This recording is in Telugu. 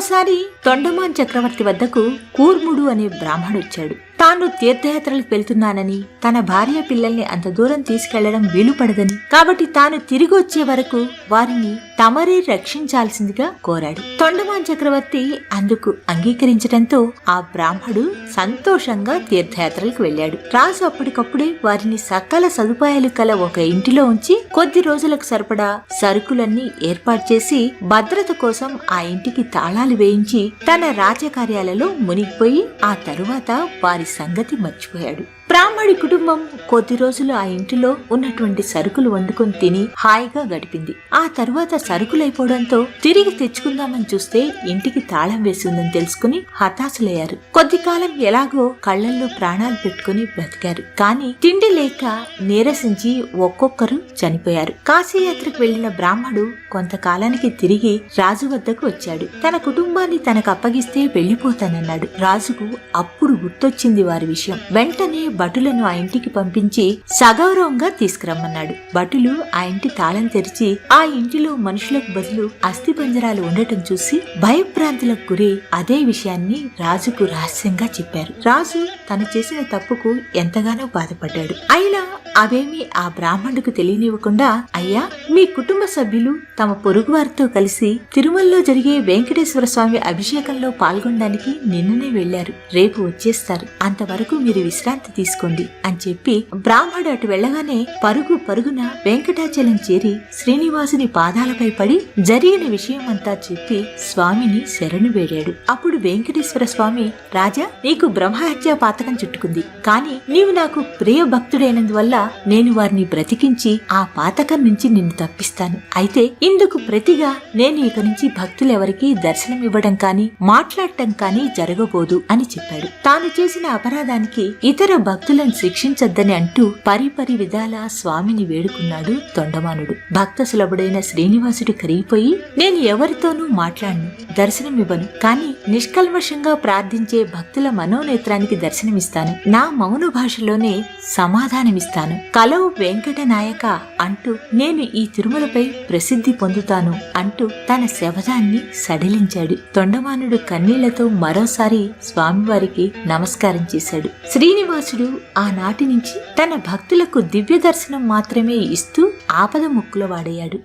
ఓసారి తొండమాన్ చక్రవర్తి వద్దకు కూర్ముడు అనే బ్రాహ్మడొచ్చాడు తాను తీర్థయాత్రలకు వెళ్తున్నానని తన భార్య పిల్లల్ని అంత దూరం తీసుకెళ్ళడం వీలుపడదని. కాబట్టి తాను తిరిగి వచ్చే వరకు వారిని తమరే రక్షించాల్సిందిగా కోరాడు. తొండమాన్ చక్రవర్తి అందుకు అంగీకరించడంతో ఆ బ్రాహ్మడు సంతోషంగా తీర్థయాత్రలకు వెళ్ళాడు. రాజు అప్పటికప్పుడే వారిని సకల సదుపాయాలు కల ఒక ఇంటిలో ఉంచి కొద్ది రోజులకు సరిపడా సరుకులన్నీ ఏర్పాటు చేసి భద్రత కోసం ఆ ఇంటికి తాళాలు వేయించి తన రాజకార్యాలలో మునిగిపోయి ఆ తరువాత వారి సంగతి మర్చిపోయాడు. బ్రాహ్మడి కుటుంబం కొద్ది రోజులు ఆ ఇంటిలో ఉన్నటువంటి సరుకులు వండుకొని తిని హాయిగా గడిపింది. ఆ తరువాత సరుకులైపోవడంతో తిరిగి తెచ్చుకుందామని చూస్తే ఇంటికి తాళం వేసిందని తెలుసుకుని హతాశులయ్యారు. కొద్ది కాలం ఎలాగో కళ్ళల్లో ప్రాణాలు పెట్టుకుని బ్రతికారు. కానీ తిండి లేక నీరసించి ఒక్కొక్కరు చనిపోయారు. కాశీయాత్రకు వెళ్ళిన బ్రాహ్మడు కొంతకాలానికి తిరిగి రాజు వద్దకు వచ్చాడు. తన కుటుంబాన్ని తనకు అప్పగిస్తే వెళ్ళిపోతానన్నాడు రాజుకు అప్పుడు గుర్తొచ్చింది వారి విషయం. వెంటనే భటులను ఆ ఇంటికి పంపించి సగౌరవంగా తీసుకురమ్మన్నాడు. భటులు ఆ ఇంటి తాళం తెరిచి ఆ ఇంటిలో మనుషులకు బదులు అస్థి పంజరాలు ఉండటం చూసి భయభ్రాంతులకు గురి అదే విషయాన్ని రాజుకు రహస్యంగా చెప్పారు. రాజు తను చేసిన తప్పుకు ఎంతగానో బాధపడ్డాడు. అయినా అవేమీ ఆ బ్రాహ్మణుడికి తెలియనివ్వకుండా అయ్యా మీ కుటుంబ సభ్యులు తమ పొరుగువారితో కలిసి తిరుమలలో జరిగే వెంకటేశ్వర స్వామి అభిషేకంలో పాల్గొనడానికి నిన్ననే వెళ్ళారు రేపు వచ్చేస్తారు. అంతవరకు మీరు విశ్రాంతి తీసుకోండి అని చెప్పి బ్రాహ్మడు అటు వెళ్ళగానే పరుగు పరుగున వెంకటాచలం చేరి శ్రీనివాసుని పాదాలపై పడి జరిగిన విషయమంతా చెప్పి స్వామిని శరణు వేడాడు. అప్పుడు వెంకటేశ్వర స్వామి రాజా నీకు బ్రహ్మహత్య పాతకం చుట్టుకుంది. కాని నీవు నాకు ప్రియ భక్తుడైనందువల్ల నేను వారిని బ్రతికించి ఆ పాతకం నుంచి నిన్ను తప్పిస్తాను. అయితే ఇందుకు ప్రతిగా నేను ఇక నుంచి భక్తులెవరికి దర్శనం ఇవ్వడం కాని మాట్లాడటం కాని జరగబోదు అని చెప్పాడు. తాను చేసిన అపరాధానికి ఇతర భక్తులను శిక్షించొద్దని అంటూ పరిపరి విధాల స్వామిని వేడుకున్నాడు తొండమానుడు. భక్త సులభుడైన శ్రీనివాసుడు కరిగిపోయి నేను ఎవరితోనూ మాట్లాడను దర్శనమివ్వను కాని నిష్కల్మషంగా ప్రార్థించే భక్తుల మనోనేత్రానికి దర్శనమిస్తాను. నా మౌన భాషలోనే సమాధానమిస్తాను. కలవు వెంకట నాయక అంటూ నేను ఈ తిరుమలపై ప్రసిద్ధి పొందుతాను అంటూ తన శవదాన్ని సడిలించాడు. తొండమానుడు కన్నీళ్ళతో మరోసారి స్వామివారికి నమస్కారం చేశాడు. శ్రీనివాసుడు ఆనాటి నుంచి తన భక్తులకు దివ్య దర్శనం మాత్రమే ఇస్తూ ఆపద ముక్కుల వాడయ్యాడు